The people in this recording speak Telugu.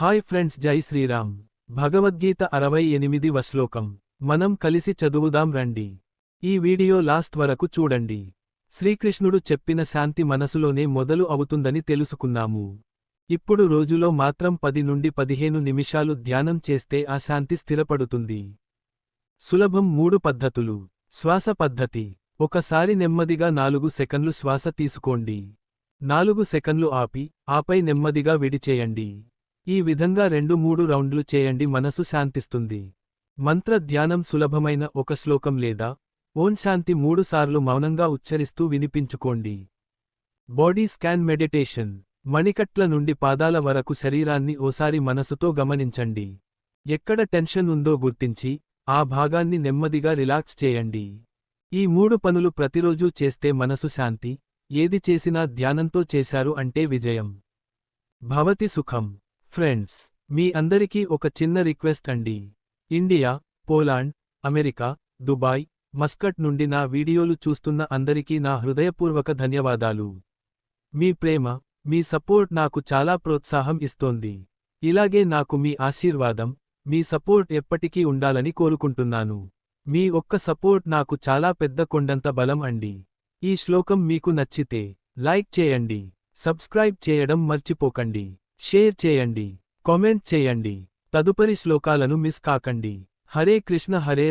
హాయ్ ఫ్రెండ్స్ జై శ్రీరామ్. భగవద్గీత అరవై ఎనిమిదివ శ్లోకం. మనం కలిసి చదువుదాం రండి. ఈ వీడియో లాస్ట్ వరకు చూడండి. శ్రీకృష్ణుడు చెప్పిన శాంతి మనసులోనే మొదలు అవుతుందని తెలుసుకున్నాము. ఇప్పుడు రోజులో మాత్రం పది నుండి పదిహేను నిమిషాలు ధ్యానం చేస్తే ఆ శాంతి స్థిరపడుతుంది. సులభం మూడు పద్ధతులు. శ్వాస పద్ధతి. ఒకసారి నెమ్మదిగా నాలుగు సెకన్లు శ్వాస తీసుకోండి. నాలుగు సెకన్లు ఆపి ఆపై నెమ్మదిగా విడిచేయండి. ఈ విధంగా రెండు మూడు రౌండ్లు చేయండి మనసు శాంతిస్తుంది. మంత్ర ధ్యానం సులభమైన ఒక శ్లోకం లేదా ఓం శాంతి మూడుసార్లు మౌనంగా ఉచ్చరిస్తూ వినిపించుకోండి. Body scan meditation. మణికట్ల నుండి పాదాల వరకు శరీరాన్ని ఓసారి మనసుతో గమనించండి. ఎక్కడ టెన్షన్ ఉందో గుర్తించి ఆ భాగాన్ని నెమ్మదిగా రిలాక్స్ చేయండి. ఈ మూడు పనులు ప్రతిరోజూ చేస్తే మనసు శాంతి ఏది చేసినా ధ్యానంతో చేశారు అంటే విజయం. భవతి సుఖం. ఫ్రెండ్స్ మీ అందరికీ ఒక చిన్న రిక్వెస్ట్ అండి. India Poland America Dubai Muscat నుండి నా వీడియోలు చూస్తున్న అందరికీ నా హృదయపూర్వక ధన్యవాదాలు. మీ ప్రేమ మీ సపోర్ట్ నాకు చాలా ప్రోత్సాహం ఇస్తోంది. ఇలాగే నాకు మీ ఆశీర్వాదం మీ సపోర్ట్ ఎప్పటికీ ఉండాలని కోరుకుంటున్నాను. మీ ఒక్క సపోర్ట్ నాకు చాలా పెద్ద కొండంత బలం అండి. ఈ శ్లోకం మీకు నచ్చితే లైక్ చేయండి. సబ్స్క్రైబ్ చేయడం మర్చిపోకండి. షేర్ చేయండి కామెంట్ చేయండి. తదుపరి శ్లోకాలను మిస్ కాకండి. హరే కృష్ణ హరే